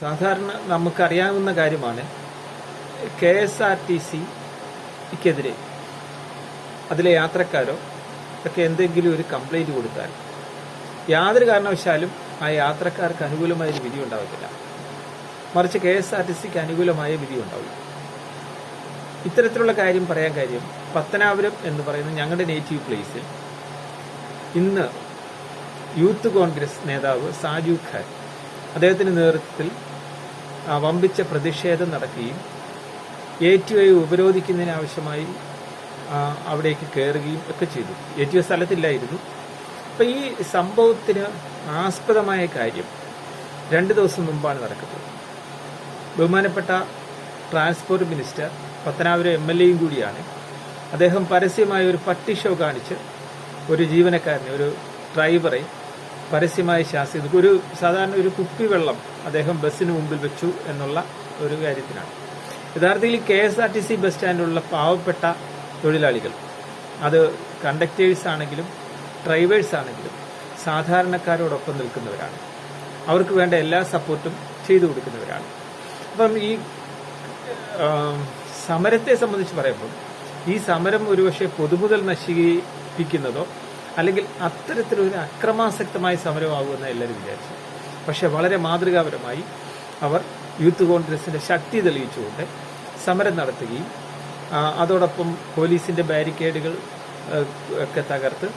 സാധാരണ നമുക്കറിയാവുന്ന കാര്യമാണ് കെ എസ് ആർ ടി സിക്കെതിരെ അതിലെ യാത്രക്കാരോ ഒക്കെ എന്തെങ്കിലും ഒരു കംപ്ലൈന്റ് കൊടുത്താൽ യാതൊരു കാരണവശാലും ആ യാത്രക്കാർക്ക് അനുകൂലമായ ഒരു വിധി ഉണ്ടാവത്തില്ല. മറിച്ച് കെ എസ് ആർ ടി സിക്ക് അനുകൂലമായ വിധി ഉണ്ടാവും ഇത്തരത്തിലുള്ള കാര്യം പറയാൻ കാര്യം പത്തനാപുരം എന്ന് പറയുന്ന ഞങ്ങളുടെ നേറ്റീവ് പ്ലേസിൽ ഇന്ന് യൂത്ത് കോൺഗ്രസ് നേതാവ് സാജു ഖാൻ അദ്ദേഹത്തിന്റെ നേതൃത്വത്തിൽ വമ്പിച്ച പ്രതിഷേധം നടക്കുകയും എ ടി ഐ ഉപരോധിക്കുന്നതിനാവശ്യമായി അവിടേക്ക് കയറുകയും ഒക്കെ ചെയ്തു. എ ടി ഐ സ്ഥലത്തില്ലായിരുന്നു. അപ്പം ഈ സംഭവത്തിന് ആസ്പദമായ കാര്യം രണ്ട് ദിവസം മുമ്പാണ് നടക്കുന്നത്. ബഹുമാനപ്പെട്ട transport minister Pathanapuram M L എയും കൂടിയാണ് അദ്ദേഹം പരസ്യമായ ഒരു പട്ടി ഷോ കാണിച്ച് ഒരു ജീവനക്കാരനെ ഒരു ഡ്രൈവറെ പരസ്യമായി ശാസിച്ചു ഒരു സാധാരണ ഒരു കുപ്പി വെള്ളം അദ്ദേഹം ബസ്സിന് മുമ്പിൽ വെച്ചു എന്നുള്ള ഒരു കാര്യത്തിനാണ്. യഥാർത്ഥത്തിൽ K S R T C bus സ്റ്റാൻഡിലുള്ള പാവപ്പെട്ട തൊഴിലാളികൾ അത് കണ്ടക്ടേഴ്സ് ആണെങ്കിലും ഡ്രൈവേഴ്സ് ആണെങ്കിലും സാധാരണക്കാരോടൊപ്പം നിൽക്കുന്നവരാണ്. അവർക്ക് വേണ്ട എല്ലാ സപ്പോർട്ടും ചെയ്തു കൊടുക്കുന്നവരാണ്. അപ്പം ഈ സമരത്തെ സംബന്ധിച്ച് പറയുമ്പോൾ ഈ സമരം ഒരുപക്ഷെ പൊതുമുതൽ നശിപ്പിക്കുന്നതോ അല്ലെങ്കിൽ അത്തരത്തിലൊരു അക്രമാസക്തമായ സമരമാകുമെന്ന് എല്ലാവരും വിചാരിച്ചു. പക്ഷെ വളരെ മാതൃകാപരമായി അവർ യൂത്ത് കോൺഗ്രസിന്റെ ശക്തി തെളിയിച്ചുകൊണ്ട് സമരം നടത്തുകയും അതോടൊപ്പം പോലീസിന്റെ ബാരിക്കേഡുകൾ ഒക്കെ തകർത്ത്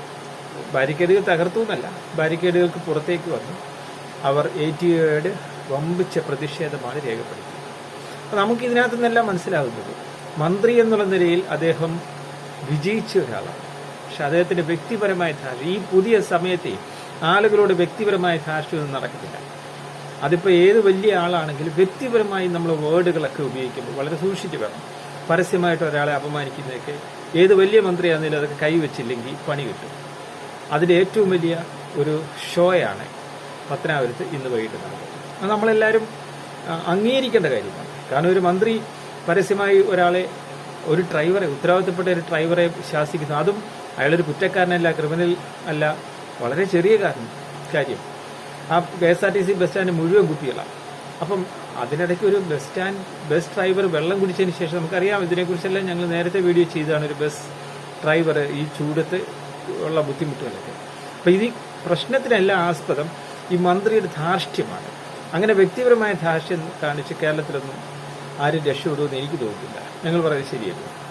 ബാരിക്കേഡുകൾ തകർത്തു എന്നല്ല ബാരിക്കേഡുകൾക്ക് പുറത്തേക്ക് വന്നു അവർ എ ടി ഒയുടെ വമ്പിച്ച പ്രതിഷേധമാണ് രേഖപ്പെടുത്തിയത്. അപ്പോൾ നമുക്ക് ഇതിനകത്ത് മനസ്സിലാകുന്നത് മന്ത്രി എന്നുള്ള നിലയിൽ അദ്ദേഹം വിജയിച്ച ഒരാളാണ്. പക്ഷെ അദ്ദേഹത്തിന്റെ വ്യക്തിപരമായ ധാർഷ്യം ഈ പുതിയ സമയത്തെ ആളുകളോട് വ്യക്തിപരമായ ധാർഷ്ട്യമൊന്നും നടക്കത്തില്ല. അതിപ്പോൾ ഏത് വലിയ ആളാണെങ്കിലും വ്യക്തിപരമായി നമ്മൾ വേർഡുകളൊക്കെ ഉപയോഗിക്കുമ്പോൾ വളരെ സൂക്ഷിച്ചു വേണം. പരസ്യമായിട്ട് ഒരാളെ അപമാനിക്കുന്നതൊക്കെ ഏത് വലിയ മന്ത്രിയാണെങ്കിലും അതൊക്കെ കൈവച്ചില്ലെങ്കിൽ പണി കിട്ടും. അതിന്റെ ഏറ്റവും വലിയ ഒരു ഷോയാണ് പത്തനാപുരത്ത് ഇന്ന് വൈകിട്ട് നടന്നത് അത് നമ്മളെല്ലാവരും അംഗീകരിക്കേണ്ട കാര്യമാണ്. കാരണം ഒരു മന്ത്രി പരസ്യമായി ഒരാളെ ഒരു ഡ്രൈവറെ ഉത്തരവാദിത്തപ്പെട്ട ഒരു ഡ്രൈവറെ ശാസിക്കുന്നു. അതും അയാളൊരു കുറ്റക്കാരനല്ല ക്രിമിനൽ അല്ല. വളരെ ചെറിയ കാരണം കാര്യം. ആ K S R T C bus stand മുഴുവൻ കുട്ടികളാണ് അപ്പം അതിനിടയ്ക്ക് ഒരു ബസ് സ്റ്റാൻഡ് ബസ് ഡ്രൈവർ വെള്ളം കുടിച്ചതിന് ശേഷം നമുക്കറിയാം ഇതിനെക്കുറിച്ചെല്ലാം ഞങ്ങൾ നേരത്തെ വീഡിയോ ചെയ്തതാണ് ഒരു ബസ് ഡ്രൈവർ ഈ ചൂടത്ത് ഉള്ള ബുദ്ധിമുട്ടുകളൊക്കെ. അപ്പം ഇത് പ്രശ്നത്തിനെല്ലാം ആസ്പദം ഈ മന്ത്രിയുടെ ധാർഷ്ട്യമാണ്. അങ്ങനെ വ്യക്തിപരമായ ധാർഷ്ട്യം കാണിച്ച് കേരളത്തിലൊന്നും ആരും രക്ഷപ്പെടുമെന്ന് എനിക്ക് തോന്നുന്നില്ല. ഞങ്ങൾ പറയുന്നത് ശരിയല്ല?